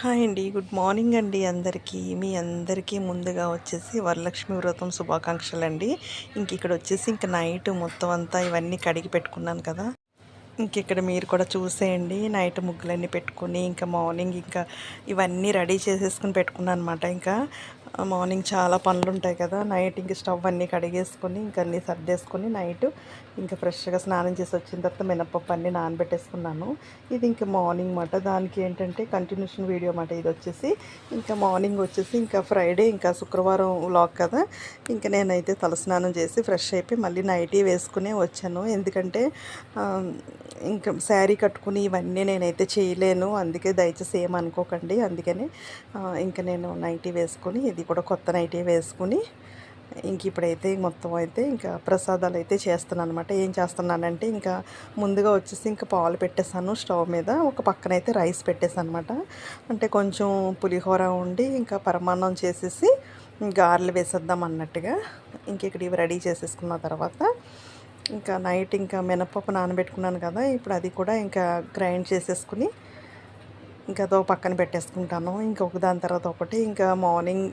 Hi అండి. Good morning అండి అందరికీ. మీ అందరికీ ముందుగా వచ్చేసి వరలక్ష్మి వ్రతం శుభాకాంక్షలు అండి ఇంక ఇక్కడ వచ్చేసి ఇంక నైట్ మొత్తం అంతా ఇవన్నీ కడిగి పెట్టుకున్నాను కదా. ఇంక ఇక్కడ మీరు కూడా చూసేయండి. నైట్ ముగ్గులన్నీ పెట్టుకుని ఇంకా మార్నింగ్ ఇంకా ఇవన్నీ రెడీ చేసేసుకుని పెట్టుకున్నాను అనమాట ఇంకా మార్నింగ్ చాలా పనులు ఉంటాయి కదా. నైట్ ఇంక స్టవ్ అన్నీ కడిగేసుకొని ఇంక అన్నీ సర్దేసుకొని నైట్ ఇంకా ఫ్రెష్గా స్నానం చేసి వచ్చిన తర్వాత మినప్పప్పు అన్నీ నానబెట్టేసుకున్నాను. ఇది ఇంకా మార్నింగ్ మాట. దానికి ఏంటంటే కంటిన్యూషన్ వీడియో మాట. ఇది వచ్చేసి ఇంకా మార్నింగ్ వచ్చేసి ఇంకా ఫ్రైడే ఇంకా శుక్రవారం వ్లాగ్ కదా. ఇంకా నేనైతే తలస్నానం చేసి ఫ్రెష్ అయిపోయి మళ్ళీ నైటీ వేసుకునే వచ్చాను. ఎందుకంటే ఇంకా శారీ కట్టుకుని ఇవన్నీ నేనైతే చేయలేను. అందుకే దయచేసి ఏం అనుకోకండి అందుకని ఇంకా నేను నైటీ వేసుకొని ఇది కూడా కొత్త నైటీ వేసుకుని ఇంక ఇప్పుడైతే మొత్తం అయితే ఇంకా ప్రసాదాలు అయితే చేస్తున్నాను అనమాట ఏం చేస్తున్నానంటే ఇంకా ముందుగా వచ్చేసి ఇంకా పాలు పెట్టేశాను స్టవ్ మీద. ఒక పక్కన అయితే రైస్ పెట్టేశాను అనమాట అంటే కొంచెం పులిహోర ఉండి ఇంకా పరమాన్నం చేసేసి గారెలు వేసేద్దాం అన్నట్టుగా ఇంక ఇక్కడ ఇవి రెడీ చేసేసుకున్న తర్వాత ఇంకా నైట్ ఇంకా మినపప్పు నానబెట్టుకున్నాను కదా ఇప్పుడు అది కూడా ఇంకా గ్రైండ్ చేసేసుకుని ఇంకా అదో పక్కన పెట్టేసుకుంటాను. ఇంకొక దాని తర్వాత ఒకటి ఇంకా మార్నింగ్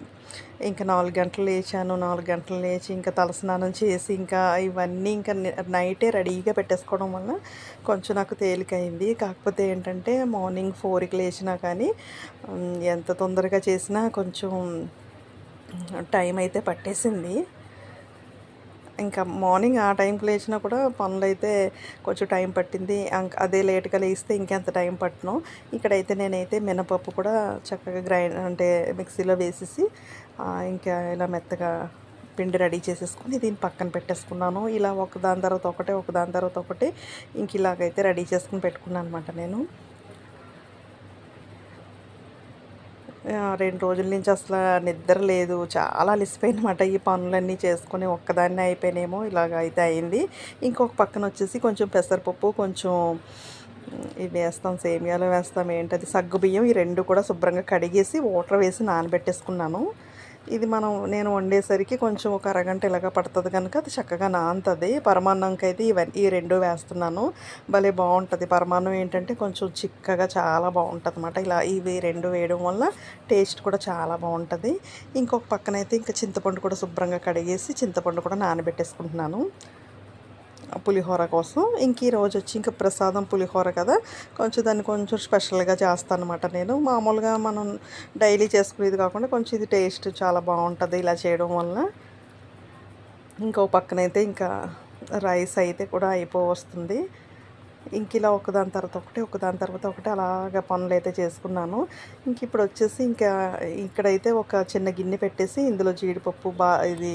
ఇంకా నాలుగు గంటలు లేచాను. నాలుగు గంటలు లేచి ఇంకా తలస్నానం చేసి ఇంకా ఇవన్నీ ఇంకా నైటే రెడీగా పెట్టేసుకోవడం వల్ల కొంచెం నాకు తేలికైంది. కాకపోతే ఏంటంటే మార్నింగ్ ఫోర్కి లేచినా కానీ ఎంత తొందరగా చేసినా కొంచెం టైం అయితే పట్టేసింది. ఇంకా మార్నింగ్ ఆ టైంకి లేచినా కూడా పనులు అయితే కొంచెం టైం పట్టింది. అదే లేట్గా లేస్తే ఇంకెంత టైం పట్టను. ఇక్కడైతే నేనైతే మినపప్పు కూడా చక్కగా గ్రైండ్ అంటే మిక్సీలో వేసేసి ఇంకా ఇలా మెత్తగా పిండి రెడీ చేసేసుకొని దీన్ని పక్కన పెట్టేసుకున్నాను. ఇలా ఒక దాని తర్వాత ఒకటే ఒక దాని తర్వాత ఒకటి ఇంక ఇలాగైతే రెడీ చేసుకుని పెట్టుకున్నాను అనమాట నేను ఆ, రెండు రోజుల నుంచి అసలు నిద్ర లేదు. చాలా అలసిపోయినమాట ఈ పనులన్నీ చేసుకుని ఒక్కదాన్నే అయిపోయినేమో. ఇలాగ అయితే అయింది. ఇంకొక పక్కన వచ్చేసి కొంచెం పెసరపప్పు కొంచెం ఇవి వేస్తాం సేమియాలు వేస్తాం ఏంటది సగ్గు బియ్యం ఈ రెండు కూడా శుభ్రంగా కడిగేసి వాటర్ వేసి నానబెట్టేసుకున్నాను. ఇది మనం నేను వండేసరికి కొంచెం ఒక అరగంట ఇలాగ పడుతుంది కనుక అది చక్కగా నానుతుంది పరమాన్నంకి అయితే ఇవన్నీ ఈ రెండు వేస్తున్నాను. భలే బాగుంటుంది పరమాన్నం ఏంటంటే కొంచెం చిక్కగా చాలా బాగుంటుంది అనమాట ఇలా ఇవి రెండు వేయడం వల్ల టేస్ట్ కూడా చాలా బాగుంటుంది ఇంకొక పక్కన అయితే ఇంకా చింతపండు కూడా శుభ్రంగా కడిగేసి చింతపండు కూడా నానబెట్టేసుకుంటున్నాను. పులిహోర కోసం. ఇంక ఈ రోజు వచ్చి ఇంకా ప్రసాదం పులిహోర కదా. కొంచెం దాన్ని కొంచెం స్పెషల్గా చేస్తాను అనమాట నేను. మామూలుగా మనం డైలీ చేసుకునేది కాకుండా కొంచెం ఇది టేస్ట్ చాలా బాగుంటుంది ఇలా చేయడం వల్ల ఇంకో పక్కనైతే ఇంకా రైస్ అయితే కూడా అయిపో వస్తుంది. ఇంక ఇలా ఒకదాని తర్వాత ఒకటి ఒకదాని తర్వాత ఒకటి అలాగ పనులు అయితే చేసుకున్నాను. ఇంక ఇప్పుడు వచ్చేసి ఇంకా ఇక్కడైతే ఒక చిన్న గిన్నె పెట్టేసి ఇందులో జీడిపప్పు బా ఇది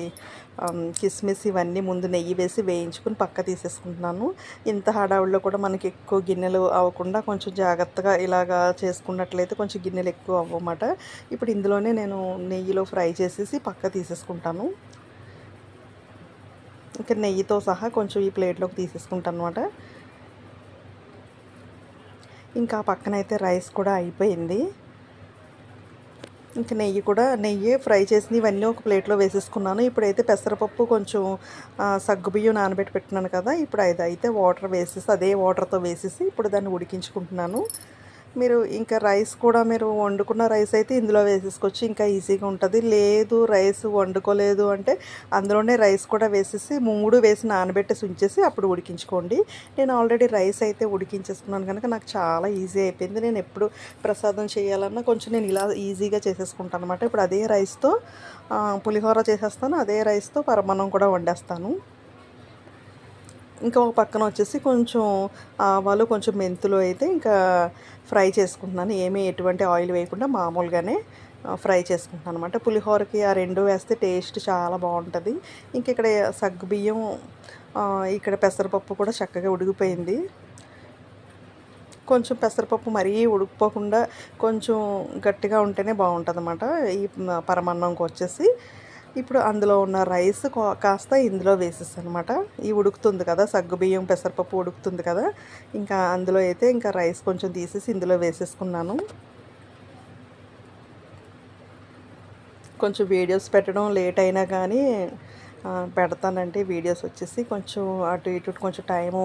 కిస్మిస్ ఇవన్నీ ముందు నెయ్యి వేసి వేయించుకుని పక్క తీసేసుకుంటున్నాను. ఇంత హడావుల్లో కూడా మనకి ఎక్కువ గిన్నెలు అవ్వకుండా కొంచెం జాగ్రత్తగా ఇలాగా చేసుకున్నట్లయితే కొంచెం గిన్నెలు ఎక్కువ అవ్వమాట. ఇప్పుడు ఇందులోనే నేను నెయ్యిలో ఫ్రై చేసేసి పక్క తీసేసుకుంటాను. ఇంకా నెయ్యితో సహా కొంచెం ఈ ప్లేట్లోకి తీసేసుకుంటాను అనమాట ఇంకా పక్కన అయితే రైస్ కూడా అయిపోయింది. ఇంకా నెయ్యి కూడా నెయ్యి ఫ్రై చేసినవి ఇవన్నీ ఒక ప్లేట్లో వేసేసుకున్నాను. ఇప్పుడైతే పెసరపప్పు కొంచెం సగ్గుబియ్యం నానబెట్టి పెట్టినాను కదా. ఇప్పుడు అది అయితే వాటర్ వేసేసి అదే వాటర్తో వేసేసి ఇప్పుడు దాన్ని ఉడికించుకుంటున్నాను. మీరు ఇంకా రైస్ కూడా మీరు వండుకున్న రైస్ అయితే ఇందులో వేసేసుకోవచ్చు. ఇంకా ఈజీగా ఉంటుంది. లేదు రైస్ వండుకోలేదు అంటే అందులోనే రైస్ కూడా వేసేసి మూడు వేసి నానబెట్టేసి ఉంచేసి అప్పుడు ఉడికించుకోండి. నేను ఆల్రెడీ రైస్ అయితే ఉడికించేసుకున్నాను కనుక నాకు చాలా ఈజీ అయిపోయింది. నేను ఎప్పుడు ప్రసాదం చేయాలన్నా కొంచెం నేను ఇలా ఈజీగా చేసేసుకుంటాను అనమాట ఇప్పుడు అదే రైస్తో పులిహోర చేసేస్తాను. అదే రైస్తో పరమాన్నం కూడా వండేస్తాను. ఇంకా ఒక పక్కన వచ్చేసి కొంచెం ఆవాలు కొంచెం మెంతులు అయితే ఇంకా ఫ్రై చేసుకుంటున్నాను. ఏమీ ఎటువంటి ఆయిల్ వేయకుండా మామూలుగానే ఫ్రై చేసుకుంటున్నాను అనమాట పులిహోరకి ఆ రెండు వేస్తే టేస్ట్ చాలా బాగుంటుంది. ఇంక ఇక్కడ సగ్గు బియ్యం ఇక్కడ పెసరపప్పు కూడా చక్కగా ఉడికిపోయింది. కొంచెం పెసరపప్పు మరీ ఉడికిపోకుండా కొంచెం గట్టిగా ఉంటేనే బాగుంటుంది అనమాట ఈ పరమాన్నంకి వచ్చేసి. ఇప్పుడు అందులో ఉన్న రైస్ కా- కాస్త ఇందులో వేసేస్తాను అనమాట ఈ ఉడుకుతుంది కదా సగ్గు బియ్యం పెసరపప్పు ఉడుకుతుంది కదా. ఇంకా అందులో అయితే ఇంకా రైస్ కొంచెం తీసేసి ఇందులో వేసేసుకున్నాను. కొంచెం వీడియోస్ పెట్టడం లేట్ అయినా కానీ పెడతానండి వీడియోస్ వచ్చేసి. కొంచెం అటు ఇటు కొంచెం టైము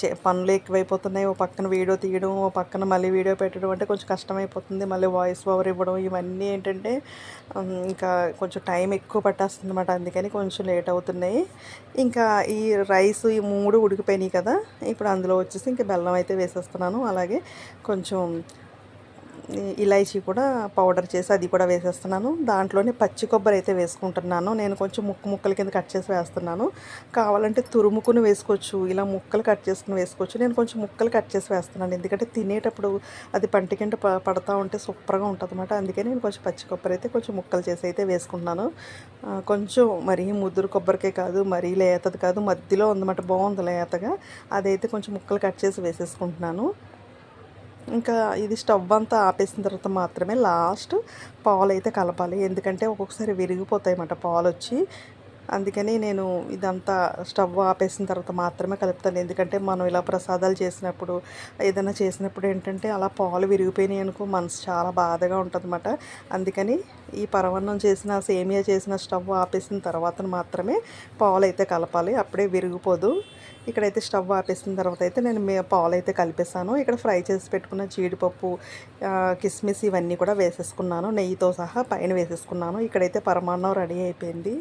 చే పనులు ఎక్కువైపోతున్నాయి. ఓ పక్కన వీడియో తీయడం ఓ పక్కన మళ్ళీ వీడియో పెట్టడం అంటే కొంచెం కష్టమైపోతుంది. మళ్ళీ వాయిస్ ఓవర్ ఇవ్వడం ఇవన్నీ ఏంటంటే ఇంకా కొంచెం టైం ఎక్కువ పట్టేస్తుంది అనమాట అందుకని కొంచెం లేట్ అవుతున్నాయి. ఇంకా ఈ రైస్ ఈ మూడు ఉడికిపోయినాయి కదా. ఇప్పుడు అందులో వచ్చేసి ఇంకా బెల్లం అయితే వేసేస్తున్నాను. అలాగే కొంచెం ఇలైచీ కూడా పౌడర్ చేసి అది కూడా వేసేస్తున్నాను. దాంట్లోనే పచ్చి కొబ్బరి అయితే వేసుకుంటున్నాను. నేను కొంచెం ముక్కు ముక్కల కింద కట్ చేసి వేస్తున్నాను. కావాలంటే తురుముకుని వేసుకోవచ్చు. ఇలా ముక్కలు కట్ చేసుకుని వేసుకోవచ్చు. నేను కొంచెం ముక్కలు కట్ చేసి వేస్తున్నాను. ఎందుకంటే తినేటప్పుడు అది పంటి కింద ప పడతా ఉంటే సూపర్గా ఉంటుంది అనమాట అందుకే నేను కొంచెం పచ్చి కొబ్బరి అయితే కొంచెం ముక్కలు చేసి అయితే వేసుకుంటున్నాను. కొంచెం మరీ ముద్దురు కొబ్బరికే కాదు మరీ లేతది కాదు. మధ్యలో ఉందన్నమాట బాగుంది లేతగా. అదైతే కొంచెం ముక్కలు కట్ చేసి వేసేసుకుంటున్నాను. ఇంకా ఇది స్టవ్ అంతా ఆపేసిన తర్వాత మాత్రమే లాస్ట్ పాలు అయితే కలపాలి. ఎందుకంటే ఒక్కొక్కసారి విరిగిపోతాయి అన్నమాట పాలు వచ్చి అందుకని నేను ఇదంతా స్టవ్ ఆపేసిన తర్వాత మాత్రమే కలుపుతాను. ఎందుకంటే మనం ఇలా ప్రసాదాలు చేసినప్పుడు ఏదైనా చేసినప్పుడు ఏంటంటే అలా పాలు విరిగిపోయినాయి అనుకో మనసు చాలా బాధగా ఉంటుంది అందుకని ఈ పరవన్నం చేసిన సేమియా చేసిన స్టవ్ ఆపేసిన తర్వాత మాత్రమే పాలు అయితే కలపాలి. అప్పుడే విరిగిపోదు. ఇక్కడైతే స్టవ్ ఆపేసిన తర్వాత అయితే నేను పాలు అయితే కలిపేసాను ఇక్కడ ఫ్రై చేసి పెట్టుకున్న జీడిపప్పు కిస్మిస్ ఇవన్నీ కూడా వేసేసుకున్నాను. నెయ్యితో సహా పైన వేసేసుకున్నాను. ఇక్కడైతే పరమాన్నం రెడీ అయిపోయింది.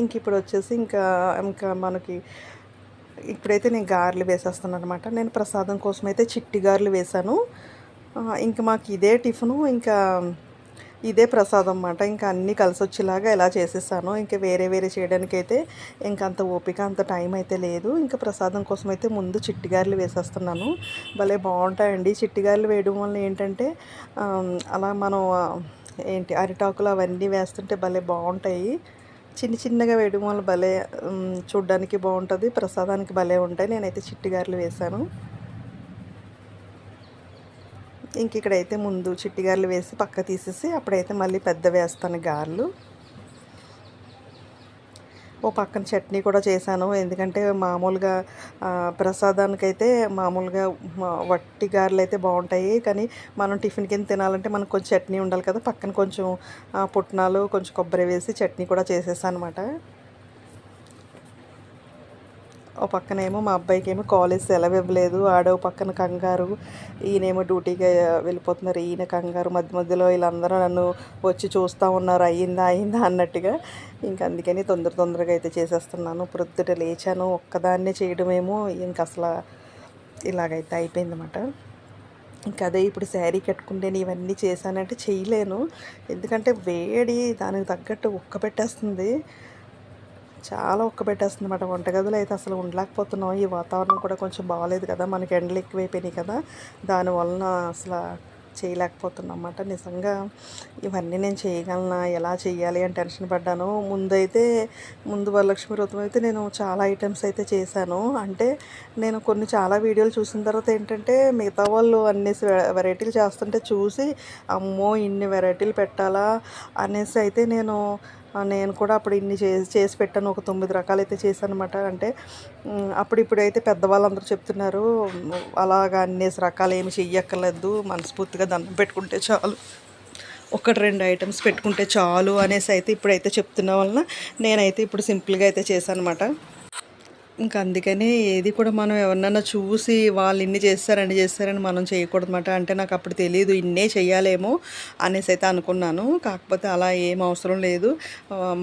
ఇంక ఇప్పుడు వచ్చేసి ఇంకా ఇంకా మనకి ఇప్పుడైతే నేను గారెలు వేసేస్తాను అనమాట నేను ప్రసాదం కోసం అయితే చిట్టి గారెలు వేశాను. ఇంకా మాకు ఇదే టిఫిను. ఇంకా ఇదే ప్రసాదం అన్నమాట. ఇంకా అన్నీ కలిసి వచ్చేలాగా ఇలా చేసేసాను ఇంకా వేరే వేరే చేయడానికి అయితే ఇంకా అంత ఓపిక అంత టైం అయితే లేదు. ఇంకా ప్రసాదం కోసం అయితే ముందు చిట్టిగారెలు వేసేస్తున్నాను. భలే బాగుంటాయండి. చిట్టిగారెలు వేయడం వల్ల ఏంటంటే అలా మనం ఏంటి అరిటాకులు అవన్నీ వేస్తుంటే భలే బాగుంటాయి. చిన్న చిన్నగా వేయడం వల్ల భలే చూడడానికి చూడ్డానికి బాగుంటుంది ప్రసాదానికి భలే ఉంటాయి. నేనైతే చిట్టిగారెలు వేశాను. ఇంక ఇక్కడైతే ముందు చిట్టిగారెలు వేసి పక్క తీసేసి అప్పుడైతే మళ్ళీ పెద్ద వేస్తాను గారెలు. ఓ పక్కన చట్నీ కూడా చేశాను. ఎందుకంటే మామూలుగా ప్రసాదానికైతే మామూలుగా వట్టి గారెలు అయితే బాగుంటాయి. కానీ మనం టిఫిన్ కింద తినాలంటే మనకు కొంచెం చట్నీ ఉండాలి కదా. పక్కన కొంచెం పుట్నాలు కొంచెం కొబ్బరి వేసి చట్నీ కూడా చేసేసాను అనమాట ఓ పక్కనేమో మా అబ్బాయికి ఏమో కాలేజ్ సెలవు ఇవ్వలేదు ఆడో పక్కన కంగారు. ఈయనేమో డ్యూటీకి వెళ్ళిపోతున్నారు. ఈయన కంగారు. మధ్య మధ్యలో వీళ్ళందరూ నన్ను వచ్చి చూస్తూ ఉన్నారు. అయ్యిందా అయ్యిందా అన్నట్టుగా. ఇంకా అందుకని తొందర తొందరగా అయితే చేసేస్తున్నాను. ప్రొద్దుట లేచాను. ఒక్కదాన్నే చేయడమేమో ఇంక అసలు ఇలాగైతే అయిపోయిందన్నమాట. ఇంకా అదే ఇప్పుడు శారీ కట్టుకుంటే ఇవన్నీ చేశానంటే చేయలేను. ఎందుకంటే వేడి దానికి తగ్గట్టు ఉక్క పెట్టేస్తుంది. చాలా ఉక్క పెట్టేస్తుంది అనమాట వంటగదిలో అయితే అసలు ఉండలేకపోతున్నాం. ఈ వాతావరణం కూడా కొంచెం బాగాలేదు కదా. మనకి ఎండలు ఎక్కువైపోయినాయి కదా. దానివలన అసలు చేయలేకపోతున్నా అన్నమాట నిజంగా ఇవన్నీ నేను చేయగలనా? ఎలా చేయాలి అని టెన్షన్ పడ్డాను. ముందైతే ముందు వరలక్ష్మి వ్రతం అయితే నేను చాలా ఐటమ్స్ అయితే చేశాను. అంటే నేను కొన్ని చాలా వీడియోలు చూసిన తర్వాత ఏంటంటే మిగతా వాళ్ళు అన్ని వెరైటీలు చేస్తుంటే చూసి అమ్మో ఇన్ని వెరైటీలు పెట్టాలా? అనేసి అయితే నేను నేను కూడా అప్పుడు ఇన్ని చేసి చేసి పెట్టాను. ఒక తొమ్మిది రకాలు అయితే చేశాను అనమాట అంటే అప్పుడు ఇప్పుడైతే పెద్దవాళ్ళందరూ చెప్తున్నారు అలాగా అన్నేసి రకాలు ఏమి చెయ్యక్కర్లేదు. మనస్ఫూర్తిగా దండం పెట్టుకుంటే చాలు. ఒకటి రెండు ఐటమ్స్ పెట్టుకుంటే చాలు అనేసి అయితే ఇప్పుడైతే చెప్తున్న వలన నేనైతే ఇప్పుడు సింపుల్గా అయితే చేశాను అనమాట ఇంకా అందుకని ఏది కూడా మనం ఎవరినన్నా చూసి వాళ్ళు ఇన్ని చేస్తారని చేస్తారని మనం చేయకూడదన్నమాట. అంటే నాకు అప్పుడు తెలియదు ఇన్నే చేయాలేమో అనేసి అయితే అనుకున్నాను. కాకపోతే అలా ఏం అవసరం లేదు.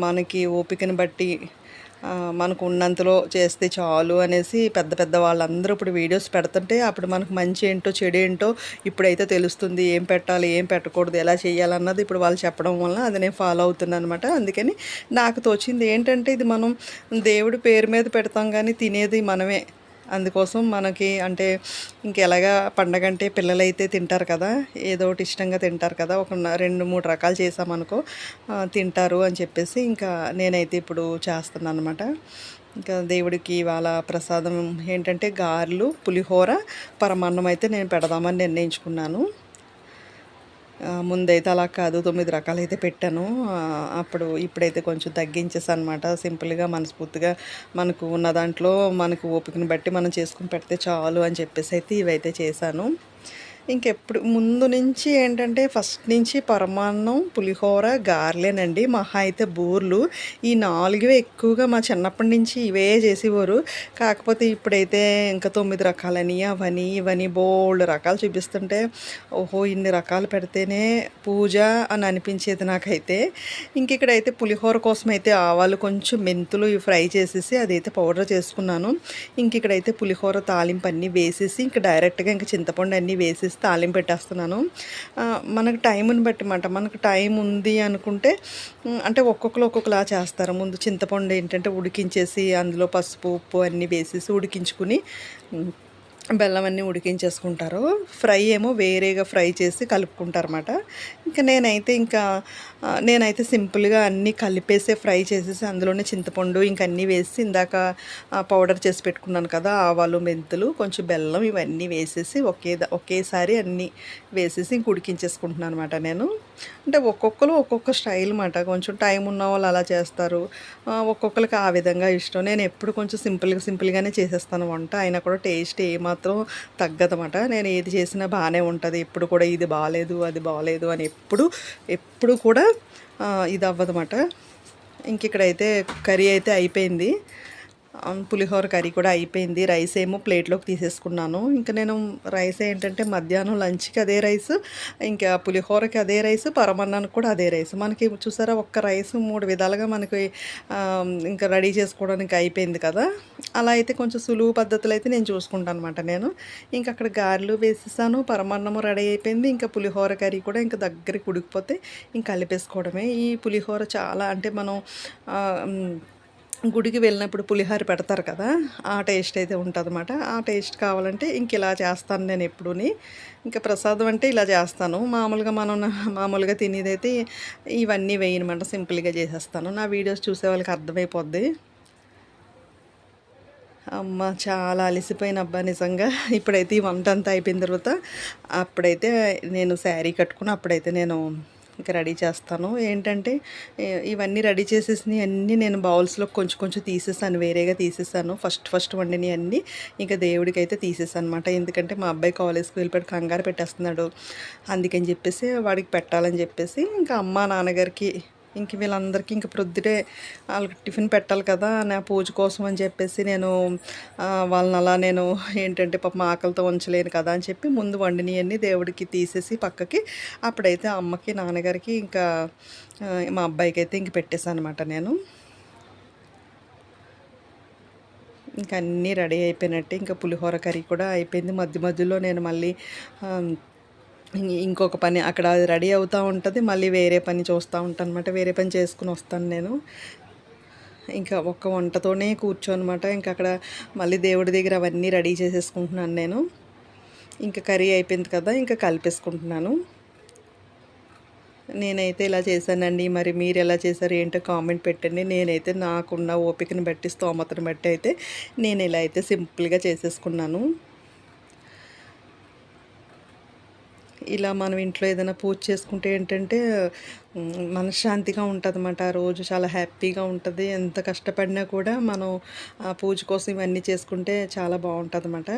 మనకి ఓపికని బట్టి మనకు ఉన్నంతలో చేస్తే చాలు అనేసి పెద్ద పెద్ద వాళ్ళందరూ ఇప్పుడు వీడియోస్ పెడుతుంటే అప్పుడు మనకు మంచి ఏంటో చెడు ఏంటో ఇప్పుడైతే తెలుస్తుంది. ఏం పెట్టాలి ఏం పెట్టకూడదు ఎలా చేయాలన్నది ఇప్పుడు వాళ్ళు చెప్పడం వల్ల అది నేను ఫాలో అవుతున్నాను అనమాట అందుకని నాకు తోచింది ఏంటంటే ఇది మనం దేవుడి పేరు మీద పెడతాం కానీ తినేది మనమే. అందుకోసం మనకి అంటే ఇంకెలాగా పండగ అంటే పిల్లలైతే తింటారు కదా ఏదో ఒకటి ఇష్టంగా తింటారు కదా ఒక రెండు మూడు రకాలు చేసామనుకో తింటారు అని చెప్పేసి ఇంకా నేనైతే ఇప్పుడు చేస్తున్నాను అనమాట ఇంకా దేవుడికి ఇవాళ ప్రసాదం ఏంటంటే గారెలు పులిహోర పరమాన్నం అయితే నేను పెడదామని నిర్ణయించుకున్నాను. ముందైతే అలా కాదు తొమ్మిది రకాలు అయితే పెట్టాను అప్పుడు ఇప్పుడైతే కొంచెం తగ్గించేసాను అనమాట సింపుల్గా మనస్ఫూర్తిగా మనకు ఉన్న దాంట్లో మనకు ఓపికను బట్టి మనం చేసుకుని పెడితే చాలు అని చెప్పేసి అయితే ఇవైతే చేశాను. ఇంకెప్పుడు ముందు నుంచి ఏంటంటే ఫస్ట్ నుంచి పరమాన్నం పులిహోర గార్లేనండి. మహా అయితే బూర్లు. ఈ నాలుగే ఎక్కువగా మా చిన్నప్పటి నుంచి ఇవే చేసేవారు. కాకపోతే ఇప్పుడైతే ఇంకా తొమ్మిది రకాలని అవని ఇవని బోల్డ్ రకాలు చూపిస్తుంటే ఓహో ఇన్ని రకాలు పెడితేనే పూజ అని అనిపించేది నాకైతే. ఇంక ఇక్కడైతే పులిహోర కోసం అయితే ఆవాలు కొంచెం మెంతులు ఇవి ఫ్రై చేసేసి అదైతే పౌడర్ చేసుకున్నాను. ఇంక ఇక్కడైతే పులిహోర తాలింపు అన్నీ వేసేసి ఇంక డైరెక్ట్గా ఇంకా చింతపండు అన్నీ వేసేసి తాలింపు పెట్టేస్తున్నాను. మనకు టైంని బట్టి మాట. మనకు టైం ఉంది అనుకుంటే అంటే ఒక్కొక్కరు ఒక్కొక్కలా చేస్తారు. ముందు చింతపండు ఏంటంటే ఉడికించేసి అందులో పసుపు ఉప్పు అన్నీ వేసేసి ఉడికించుకుని బెల్లం అన్నీ ఉడికించేసుకుంటారు. ఫ్రై ఏమో వేరేగా ఫ్రై చేసి కలుపుకుంటారు అన్నమాట ఇంకా నేనైతే ఇంకా నేనైతే సింపుల్గా అన్నీ కలిపేసి ఫ్రై చేసేసి అందులోనే చింతపండు ఇంక అన్నీ వేసి ఇందాక పౌడర్ చేసి పెట్టుకున్నాను కదా ఆవాలు మెంతులు కొంచెం బెల్లం ఇవన్నీ వేసేసి ఒకే ఒకేసారి అన్నీ వేసేసి ఇంక ఉడికించేసుకుంటున్నాను అనమాట నేను. అంటే ఒక్కొక్కరు ఒక్కొక్క స్టైల్ మాట కొంచెం టైం ఉన్న వాళ్ళు అలా చేస్తారు. ఒక్కొక్కరికి ఆ విధంగా ఇష్టం. నేను ఎప్పుడు కొంచెం సింపుల్గా సింపుల్గానే చేసేస్తాను వంట. అయినా కూడా టేస్ట్ ఏమాత్రం తగ్గదన్నమాట నేను ఏది చేసినా బాగానే ఉంటుంది. ఎప్పుడు కూడా ఇది బాగాలేదు అది బాగాలేదు అని ఎప్పుడు ఎప్పుడు కూడా ఇది అవ్వదన్నమాట ఇంక ఇక్కడైతే కర్రీ అయితే అయిపోయింది. పులిహోర కర్రీ కూడా అయిపోయింది. రైస్ ఏమో ప్లేట్లోకి తీసేసుకున్నాను. ఇంకా నేను రైస్ ఏంటంటే మధ్యాహ్నం లంచ్కి అదే రైస్ ఇంకా పులిహోరకి అదే రైస్ పరమన్నానికి కూడా అదే రైస్. మనకి చూసారా ఒక్క రైస్ మూడు విధాలుగా మనకి ఇంకా రెడీ చేసుకోవడానికి అయిపోయింది కదా. అలా అయితే కొంచెం సులువు పద్ధతులు అయితే నేను చూసుకుంటాను అనమాట నేను. ఇంకా అక్కడ గారెలు వేసేసాను పరమాన్నము రెడీ అయిపోయింది. ఇంకా పులిహోర కర్రీ కూడా ఇంకా దగ్గరికి ఉడికిపోతే ఇంకా కలిపేసుకోవడమే. ఈ పులిహోర చాలా అంటే మనం గుడికి వెళ్ళినప్పుడు పులిహోర పెడతారు కదా ఆ టేస్ట్ అయితే ఉంటుందన్నమాట. ఆ టేస్ట్ కావాలంటే ఇంక ఇలా చేస్తాను నేను ఎప్పుడూని. ఇంకా ప్రసాదం అంటే ఇలా చేస్తాను. మామూలుగా మనం మామూలుగా తినేదైతే ఇవన్నీ వేయనమాట సింపుల్గా చేసేస్తాను. నా వీడియోస్ చూసే వాళ్ళకి అర్థమైపోద్ది. అమ్మ చాలా అలసిపోయిన అబ్బా నిజంగా. ఇప్పుడైతే ఈ వంట అంతా అయిపోయిన తర్వాత అప్పుడైతే నేను శారీ కట్టుకుని అప్పుడైతే నేను ఇంకా రెడీ చేస్తాను. ఏంటంటే ఇవన్నీ రెడీ చేసేసినవి అన్నీ నేను బౌల్స్లో కొంచెం కొంచెం తీసేసాను వేరేగా తీసేసాను. ఫస్ట్ ఫస్ట్ వండినవి అన్నీ ఇంకా దేవుడికి అయితే తీసేసాను అనమాట ఎందుకంటే మా అబ్బాయి కాలేజ్కి వెళ్ళిపోయి కంగారు పెట్టేస్తున్నాడు. అందుకని చెప్పేసి వాడికి పెట్టాలని చెప్పేసి ఇంకా అమ్మ నాన్నగారికి ఇంక వీళ్ళందరికీ ఇంక ప్రొద్దుటే వాళ్ళకి టిఫిన్ పెట్టాలి కదా నా పూజ కోసం అని చెప్పేసి నేను వాళ్ళని అలా నేను ఏంటంటే పాప ఆకలితో ఉంచలేను కదా అని చెప్పి ముందు వండినవన్నీ దేవుడికి తీసేసి పక్కకి అప్పుడైతే అమ్మకి నాన్నగారికి ఇంకా మా అబ్బాయికి అయితే ఇంక పెట్టేశాను అనమాట నేను. ఇంకా అన్నీ రెడీ అయిపోయినట్టే ఇంకా పులిహోర కర్రీ కూడా అయిపోయింది. మధ్య మధ్యలో నేను మళ్ళీ ఇంకొక పని అక్కడ రెడీ అవుతూ ఉంటుంది. మళ్ళీ వేరే పని చూస్తూ ఉంటాను అనమాట వేరే పని చేసుకుని వస్తాను నేను. ఇంకా ఒక్క వంటతోనే కూర్చోనమాట. ఇంకా అక్కడ మళ్ళీ దేవుడి దగ్గర అవన్నీ రెడీ చేసేసుకుంటున్నాను నేను. ఇంకా కర్రీ అయిపోయింది కదా ఇంకా కలిపేసుకుంటున్నాను. నేనైతే ఇలా చేశానండి. మరి మీరు ఎలా చేశారు ఏంటో కామెంట్ పెట్టండి. నేనైతే నాకున్న ఓపికని బట్టి స్తోమతను బట్టి అయితే నేను ఇలా అయితే సింపుల్గా చేసేసుకున్నాను. ఇలా మనం ఇంట్లో ఏదైనా పూజ చేసుకుంటే ఏంటంటే మనశ్శాంతిగా ఉంటుంది అన్నమాట ఆ రోజు చాలా హ్యాపీగా ఉంటుంది. ఎంత కష్టపడినా కూడా మనం ఆ పూజ కోసం ఇవన్నీ చేసుకుంటే చాలా బాగుంటుంది అన్నమాట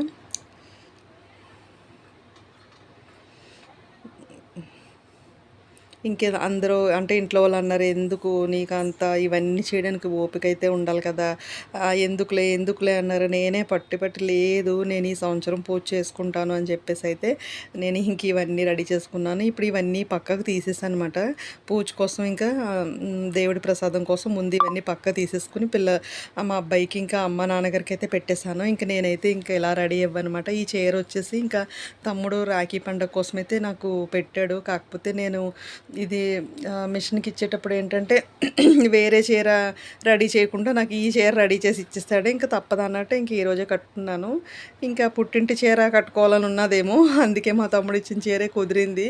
ఇంకేదో అందరూ అంటే ఇంట్లో వాళ్ళు అన్నారు ఎందుకు నీకు అంత ఇవన్నీ చేయడానికి ఓపిక అయితే ఉండాలి కదా? ఎందుకులే ఎందుకులే అన్నారు. నేనే పట్టి పట్టి లేదు నేను ఈ సంవత్సరం పూజ చేసుకుంటాను అని చెప్పేసి అయితే నేను ఇంక ఇవన్నీ రెడీ చేసుకున్నాను. ఇప్పుడు ఇవన్నీ పక్కకు తీసేసాను అనమాట పూజ కోసం ఇంకా దేవుడి ప్రసాదం కోసం ముందు ఇవన్నీ పక్క తీసేసుకుని పిల్ల మా అబ్బాయికి ఇంకా అమ్మ నాన్నగారికి అయితే పెట్టేశాను. ఇంకా నేనైతే ఇంకా ఇలా రెడీ అవ్వనమాట. ఈ చీర వచ్చేసి ఇంకా తమ్ముడు రాఖీ పండగ కోసం అయితే నాకు పెట్టాడు. కాకపోతే నేను ఇది మిషన్కి ఇచ్చేటప్పుడు ఏంటంటే వేరే చీర రెడీ చేయకుండా నాకు ఈ చీర రెడీ చేసి ఇచ్చేస్తాడు. ఇంకా తప్పదన్నట్టు ఇంక ఈరోజే కట్టుకున్నాను. ఇంకా పుట్టింటి చీర కట్టుకోవాలని ఉన్నదేమో అందుకే మా తమ్ముడు ఇచ్చిన చీరే కుదిరింది.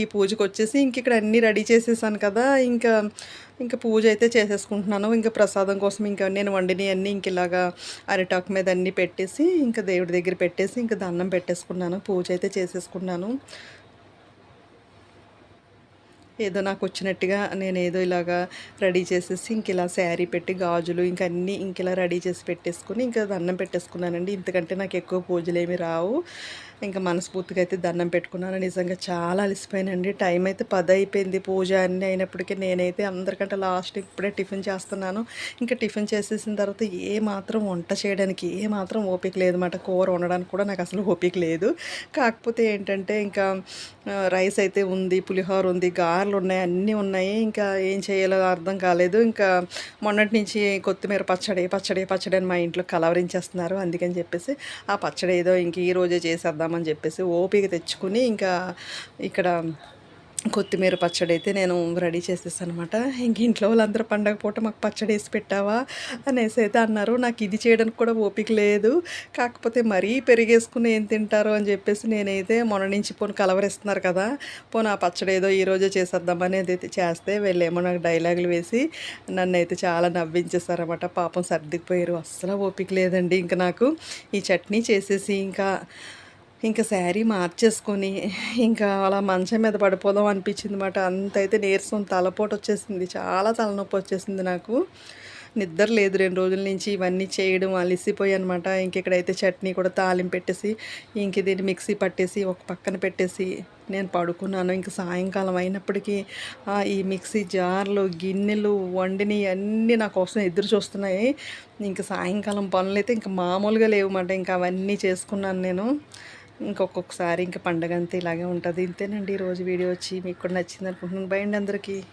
ఈ పూజకు వచ్చేసి ఇంక ఇక్కడ అన్నీ రెడీ చేసేసాను కదా ఇంకా ఇంకా పూజ అయితే చేసేసుకుంటున్నాను. ఇంకా ప్రసాదం కోసం ఇంకా నేను వండిని అన్నీ ఇంక ఇలాగా అరిటాకు మీద అన్నీ పెట్టేసి ఇంకా దేవుడి దగ్గర పెట్టేసి ఇంకా దండం పెట్టేసుకున్నాను. పూజ అయితే చేసేసుకున్నాను. ఏదో నాకు వచ్చినట్టుగా నేను ఏదో ఇలాగా రెడీ చేసేసి ఇంక ఇలా శారీ పెట్టి గాజులు ఇంకా అన్నీ ఇంక ఇలా రెడీ చేసి పెట్టేసుకుని ఇంకా దండం పెట్టేసుకున్నానండి. ఇంతకంటే నాకు ఎక్కువ పూజలు ఏమి రావు. ఇంకా మనస్ఫూర్తిగా అయితే దండం పెట్టుకున్నాను. నిజంగా చాలా అలసిపోయానండి. టైం అయితే పది అయిపోయింది. పూజ అన్నీ అయినప్పటికీ నేనైతే అందరికంటే లాస్ట్ ఇప్పుడే టిఫిన్ చేస్తున్నాను. ఇంకా టిఫిన్ చేసేసిన తర్వాత ఏ మాత్రం వంట చేయడానికి ఏ మాత్రం ఓపిక లేదు మాట. కూర వండడానికి కూడా నాకు అసలు ఓపిక లేదు. కాకపోతే ఏంటంటే ఇంకా రైస్ అయితే ఉంది పులిహోర ఉంది గారెలు ఉన్నాయి అన్నీ ఉన్నాయి. ఇంకా ఏం చేయాలో అర్థం కాలేదు. ఇంకా మొన్నటి నుంచి కొత్తిమీర పచ్చడి పచ్చడి పచ్చడి అని మా ఇంట్లో కలవరించేస్తున్నారు. అందుకని చెప్పేసి ఆ పచ్చడి ఏదో ఇంక ఈ రోజే చేద్దామని చెప్పేసి ఓపిక తెచ్చుకుని ఇంకా ఇక్కడ కొత్తిమీర పచ్చడి అయితే నేను రెడీ చేసేసాను అనమాట ఇంక ఇంట్లో వాళ్ళందరూ పండగ పూట మాకు పచ్చడి వేసి పెట్టావా అనేసి అయితే అన్నారు. నాకు ఇది చేయడానికి కూడా ఓపిక లేదు. కాకపోతే మరీ పెరిగేసుకుని ఏం తింటారు అని చెప్పేసి నేనైతే మొన్న నుంచి పోను కలవరిస్తున్నారు కదా. పోను ఆ పచ్చడి ఏదో ఈ రోజే చేసేద్దామని అయితే చేస్తే వీళ్ళేమో నాకు డైలాగులు వేసి నన్ను అయితే చాలా నవ్వించేసారన్నమాట పాపం సర్దిపోయారు అస్సలు ఓపిక లేదండి ఇంకా నాకు. ఈ చట్నీ చేసేసి ఇంకా ఇంకా శారీ మార్చేసుకొని ఇంకా అలా మంచం మీద పడిపోదాం అనిపించింది అనమాట అంత అయితే నీరసం తలపోటు వచ్చేసింది చాలా తలనొప్పి వచ్చేసింది నాకు. నిద్ర లేదు రెండు రోజుల నుంచి ఇవన్నీ చేయడం అలిసిపోయి అనమాట ఇంక ఇక్కడైతే చట్నీ కూడా తాలింపు పెట్టేసి ఇంక దీన్ని మిక్సీ పట్టేసి ఒక పక్కన పెట్టేసి నేను పడుకున్నాను. ఇంక సాయంకాలం అయినప్పటికీ ఈ మిక్సీ జార్లు గిన్నెలు వండిని అన్నీ నా కోసం ఎదురు చూస్తున్నాయి. ఇంక సాయంకాలం పనులు అయితే ఇంకా మామూలుగా లేవు అనమాట ఇంకా అవన్నీ చేసుకున్నాను నేను. ఇంకొకసారి ఇంకా పండగ అంతా ఇలాగే ఉంటుంది. ఇంతేనండి ఈరోజు వీడియో వచ్చి. మీకు కూడా నచ్చింది అనుకుంటున్నాను. బై అండి అందరికీ.